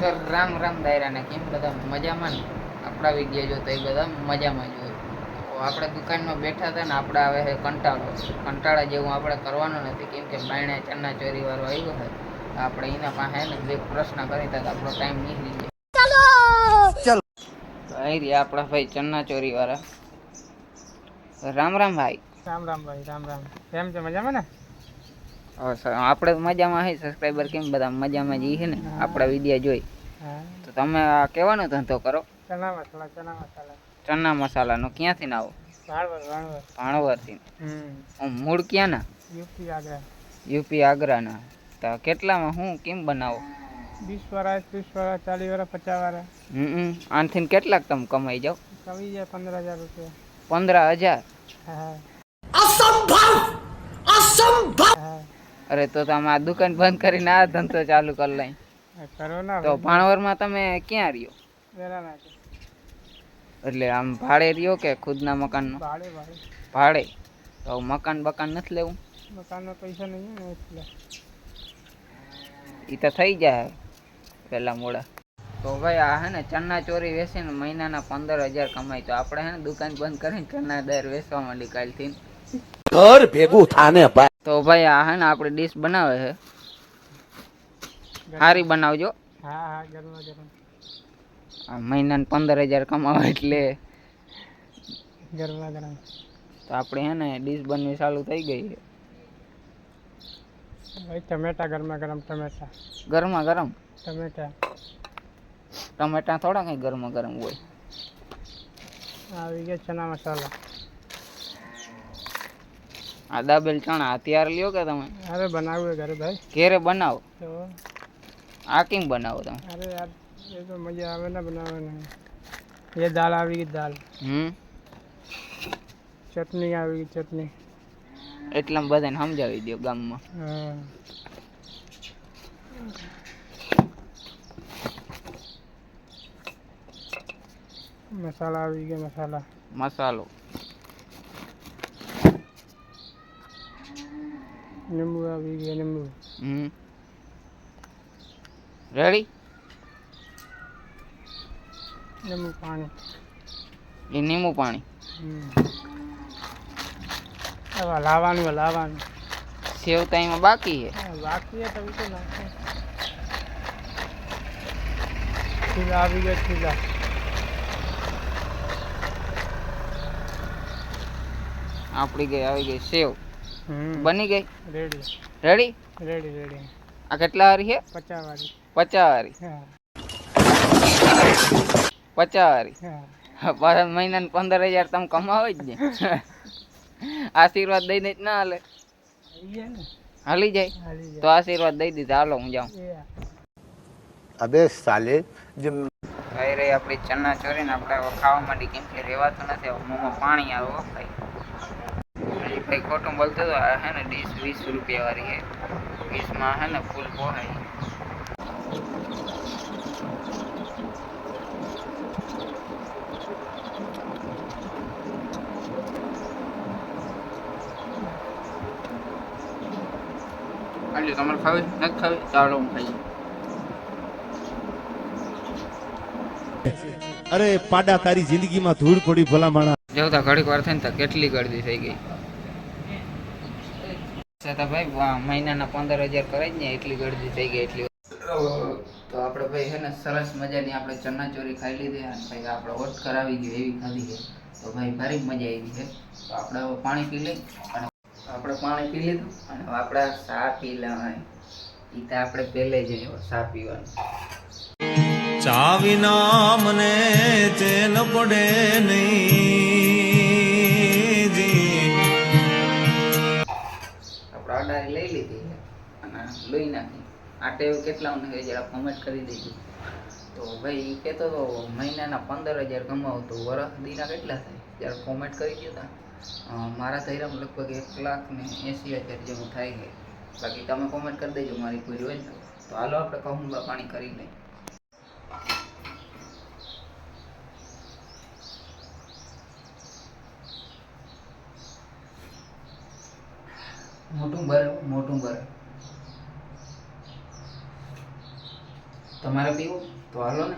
તો રામ રામ દાયરાને કેમ બધા મજામાં ને? આપણા વીડિયો જોતા એ બધા મજામાં જ તો આપણે દુકાનમાં બેઠા હતા ને આપણે આવે છે કંટાળો. કંટાળા જેવું આપણે કરવાનું નથી કેમ કે બાયણે ચન્ના ચોરી વાળો આવ્યો છે તો આપણે એના પાસે ને બે પ્રશ્ન કરી હતા આપણો ટાઈમ નીકળી જાય તો અહીં રહ્યા આપણા ભાઈ ચન્ના ચોરી વાળા. રામ રામ ભાઈ. રામ રામ ભાઈ રામ રામ. કેમ છે? મજામાં ને? આપણે તો મજામાં હે સબસ્ક્રાઈબર કેમ બધા? મજામાં જ છે ને? આપણા વિડિયા જોઈ. હા. તો તમે આ કેવાનો ધંધો કરો. ચણા મસાલા ચણા મસાલા. ચણા મસાલાનો ક્યાંથી ના આવો ભાણવરથી મૂળ ક્યાંના? યુપી આગ્રા. યુપી આગ્રાના. તો કેટલામાં હું કેમ બનાવો? વીસ વાળા ત્રીસ વાળા ચાલીસ વાળા પચાસ વાળા હમ આનથી કેટલાક તમે કમાઈ જાઓ? કમી જાય પંદર હજાર રૂપિયા. પંદર હજાર? હા હા. અરે તો તમે આ દુકાન બંધ કરીને આ ધંધો ચાલુ કરી લઈ. તો ભાણવરમાં તમે ક્યાં રહ્યો? એટલે આમ ભાડે રહ્યો કે ખુદના મકાનનો? ભાડે ભાડે. ભાડે. તો મકાન બકાન નથી લેવું? મકાનના પૈસા નહીં ને એટલે. એ તો થઈ જાય પેલા મોડા. તો ભાઈ આ હે ને ચણા ચોરી વેચીને મહિનાના પંદર હજાર કમાય. તો આપણે હે ને દુકાન બંધ કરીને ચણા દર વેચવા માંડી કાલથી. ઘર ભેગું થાને ભાઈ. તો ભાઈ આ હે ને આપણે ડીશ બનાવે છે. સારી બનાવજો. હા હા ગરમ આ મહિનાને પંદર હજાર કમાવા એટલે. ગરમ તો આપણે હે ને ડીશ બનવી ચાલુ થઈ ગઈ છે. ભાઈ ટમેટા ગરમા ગરમ ટમેટા. ગરમા ગરમ? ટમેટા. ટમેટા થોડા કઈ ગરમા ગરમ હોય? આવી ગયા ચના મસાલા. આ દાબેલ ચણા અત્યારે લ્યો કે તમે? અરે બનાવ્યું ઘરે ભાઈ. ઘેરે બનાવો? તો? આ કેમ બનાવો તમે? અરે યાર એ તો મજા આવે ને બનાવવાની. એ દાળ આવી ગઈ દાળ. હમ? ચટણી આવી ગઈ ચટણી. એટલા બધાને સમજાવી દો ગામમાં. હા. મસાલા આવી ગયા મસાલા. મસાલો. લીંબુ આવી ગયા લીંબુ હમ રેડી લીંબુ પાણી એ લીંબુ પાણી. હવે લાવવાનું લાવવાનું સેવ તો એમાં બાકી છે બાકી છે તો તો નાખો ખીલા આવી ગયા ખીલા આપણી ગઈ આવી ગઈ સેવ બની ગઈ? રેડી. Ready ready ready. આ કેટલા વાળી છે? પચાસ વાળી પચાસ વાળી પચાસ વાળી હા. પાછા મહિનાને પંદર હજાર તમે કમાવો જ ને. આશીર્વાદ દઈ દઈ ના હાલે. હાલી જાય. તો આશીર્વાદ દઈ દીધા. હાલો હું જાઉં. અબે સાલે. જે ખાઈ રહી આપણી ચણા ચોરીને આપણે ખાવા માંડી કેમ કે રહેવાતું નથી. મોંમાં પાણી આવે હો ભાઈ ખોટું બોલતો હતો આ હે ને ડીશ વીસ રૂપિયા વાળી છે વીસમાં હે ને ફૂલ પોહાય એટલે તમારે ખાવી નથી ખાવી? ચાલો હું ખાઈ અરે પાડા તારી જિંદગીમાં ધૂળ પડી ભલા માણા જોતા ઘડીક વાર થઈને તો કેટલી ગળદી થઈ ગઈ. છતાં ભાઈ. મહિનાના પંદર હજાર કરે જ ને એટલી ગળદી થઈ ગઈ એટલી. તો આપણે ભાઈ હે ને સરસ મજાની આપણે ચણા ચોરી ખાઈ લીધી અને ભાઈ આપણે ઓટ કરાવી ગયો એવી ખાધી છે. તો ભાઈ ભારી મજા આવી છે. તો આપણે પાણી પી લઈ અને આપણે પાણી પી લીધું અને આપણે સા પી લેવાય એ તો આપણે પહેલે જ સા ચા પીવાનું ચાવિના મને ચેન પડે નહીં. લોહી નાખી. આ ટેવ કેટલા હોય જરા કોમેન્ટ કરી દેજો. તો ભાઈ એ કહેતો હતો મહિનાના પંદર હજાર કમાવો તો વરસ દીના કેટલા થાય? જરા કોમેન્ટ કરી દો તા. અ, મારા થઈરામ લગભગ એક લાખ ને એંસી હજાર જેવું થાય છે. બાકી તમે કોમેન્ટ કરી દેજો મારી કોઈ હોય તો. તો હાલો આપણે કહુંબા પાણી કરી લઈએ. મોટું ભર મોટું ભરે. તમારે પીવું? તો હાલો ને.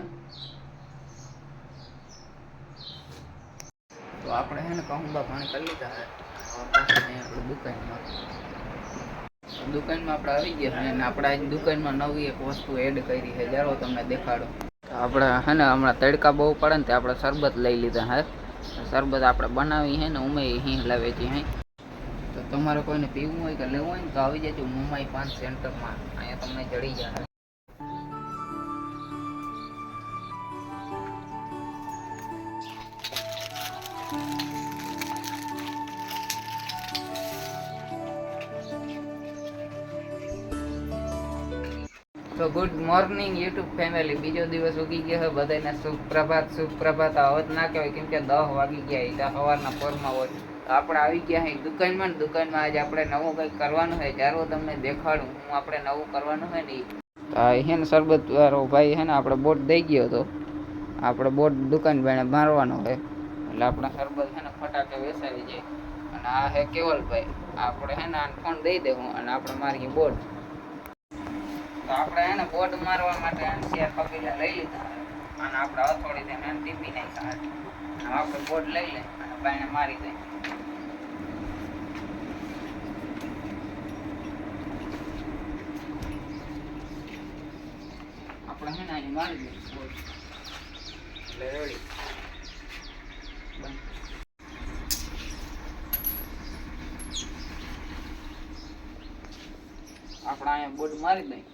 તો આપણે હે ને કહુંબા પાણી કરી લીધા આપણે દુકાનમાં. દુકાનમાં આપણે આવી ગયા અને આપણે આજ દુકાનમાં નવી એક વસ્તુ એડ કરી છે જારો તમને દેખાડો. આપણે હે ને હમણાં તડકા બહુ પડે ને તે આપણે શરબત લઈ લીધા હે. શરબત આપણે બનાવી હે ને ઉમે હિંગ લાવે છે હે. તો તમારે કોઈને પીવું હોય કે લેવું હોય ને તો આવી જજો મુંબઈ પાંચ સેન્ટરમાં. અહીંયા તમને જડી જાય. તો ગુડ મોર્નિંગ યુટ્યુબ ફેમિલી બીજો દિવસ ઉગી ગયો હોય બધાને સુપ્રભાત સુપ્રભાત. આવત ના કહેવાય, કેમ કે દસ વાગી ગયા. એટલે સવારના પોરમાં હોય. તો આપણે આવી ગયા હોય દુકાનમાં દુકાનમાં આજે આપણે નવું કંઈક કરવાનું હોય જ્યારે તમને દેખાડું. હું આપણે નવું કરવાનું હોય ને. તો હે ને શરબત વાળો ભાઈ હે ને આપણે બોટ દઈ ગયો હતો આપણે બોટ દુકાન બેણે મારવાનો હોય એટલે આપણે સરબત હે ને ફટાકે વેસાવી જાય અને આ હે કેવલભાઈ. આપણે હે ને આને ફોન દઈ દેવું અને આપણે મારી બોટ. તો આપણે એને બોર્ડ મારવા માટે એમ શેર કબીલા લઈ લીધા. અને આપણે હથોડી તેને એને દીપી નાખ્યા અને આપણે બોર્ડ લઈ લે અને બાઈને મારી દઈ આપણે હે ને મારી દઈએ બોર્ડ એટલે રેડી. આપણે અહીંયા બોર્ડ મારી દઈએ.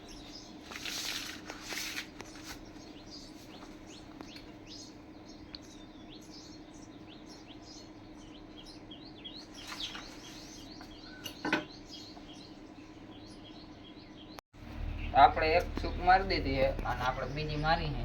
આપણે એક સૂક મારી દીધી છે અને આપણે બીજી મારી છે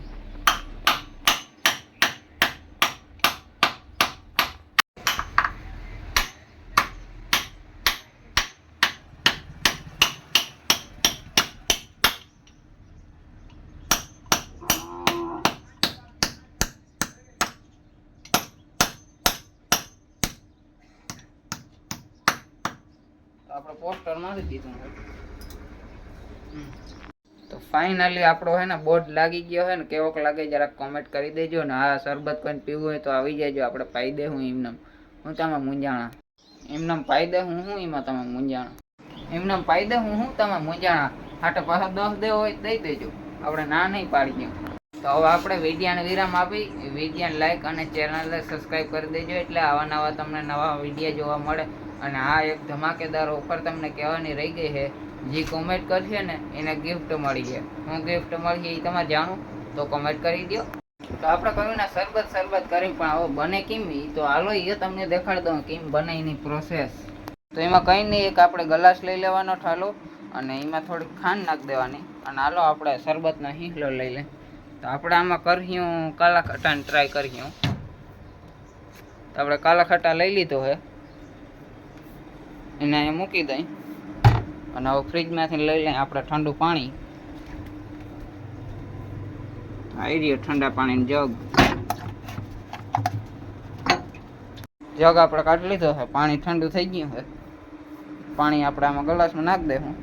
આપણે પોસ્ટર મારી દીધું. તો ફાઇનલી આપણો હે ને બોર્ડ લાગી ગયો હે ને, કેવોક લાગે જરાક કોમેન્ટ કરી દેજો ને આ શરબત કોઈને પીવું હોય તો આવી જજો આપણે પાઈ દે હું એમને હું તમે મૂંઝાણા. એમને પાઈ દે હું હું, એમાં તમે મૂંઝાણા. એમને પાઈ દે હું હું તમે મૂંઝાણા. હાટે પાછો દસ દેવો હોય દઈ દેજો. આપણે ના નહીં પાડી દઉં તો હવે આપણે વિડીયાને વિરામ આપી. વિડીયાને લાઈક અને ચેનલને સબસ્ક્રાઈબ કરી દેજો એટલે આવા નવા તમને નવા વિડીયા જોવા મળે. અને આ એક ધમાકેદાર ઓફર તમને કહેવાની રહી ગઈ છે. જે કોમેન્ટ કરશે ને, એને ગિફ્ટ મળી છે હું ગિફ્ટ મળી છે એ તમારે જાણું તો કોમેન્ટ કરી દો તો આપણે કહ્યું ને, શરબત શરબત કરી, પણ હવે બને કેમ એ તો હાલો, એ તમને દેખાડી દઉં કેમ બને એની પ્રોસેસ તો એમાં કંઈ નહીં, એક આપણે ગ્લાસ લઈ લેવાનો ઠાલો, અને એમાં થોડીક ખાંડ નાખી દેવાની. અને હાલો, આપણે શરબતનો હિંકલો લઈ લે તો આપણે આમાં કર્યું કાલા ખટાને ટ્રાય કર્યું તો આપણે કાલા ખટા લઈ લીધો હે. એને મૂકી દઈ. અને હવે ફ્રીજમાંથી લઈ લઈએ આપણે ઠંડુ પાણી. આવી રહ્યો ઠંડા પાણીનો જગ. જગ આપણે કાઢી લીધો છે, પાણી ઠંડુ થઈ ગયું છે. પાણી આપણે આમાં ગ્લાસમાં નાખી દેવું.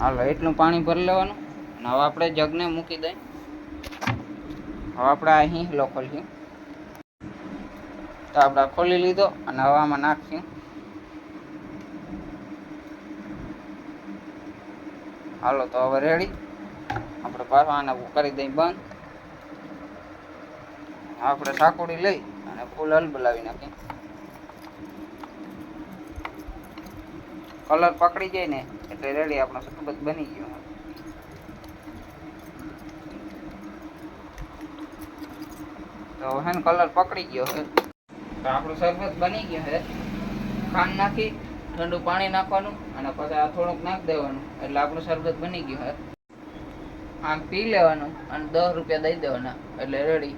હાલો, એટલું પાણી ભરી લેવાનું. અને હવે આપણે જગને મૂકી દઈ હવે આપણે આ હિંહલો ખોલીએ તો ખોલી લીધો અને હવામાં નાખ્યું હાલો તો હવે રેડી આપણે પાછા આને કરી દઈ બંધ આપણે સાકુડી લઈ અને ફૂલ હલબલાવી નાખી કલર પકડી જાય ને એટલે રેડી આપણો શરબત બની ગયો તો હે કલર પકડી ગયો આપણું શરબત બની ગયું છે. ખાંડ નાખી, ઠંડુ પાણી નાખવાનું અને પછી આ થોડુંક નાખી દેવાનું. એટલે આપણું શરબત બની ગયું છે. આમ પી લેવાનું અને દસ રૂપિયા દઈ દેવાના. એટલે રેડી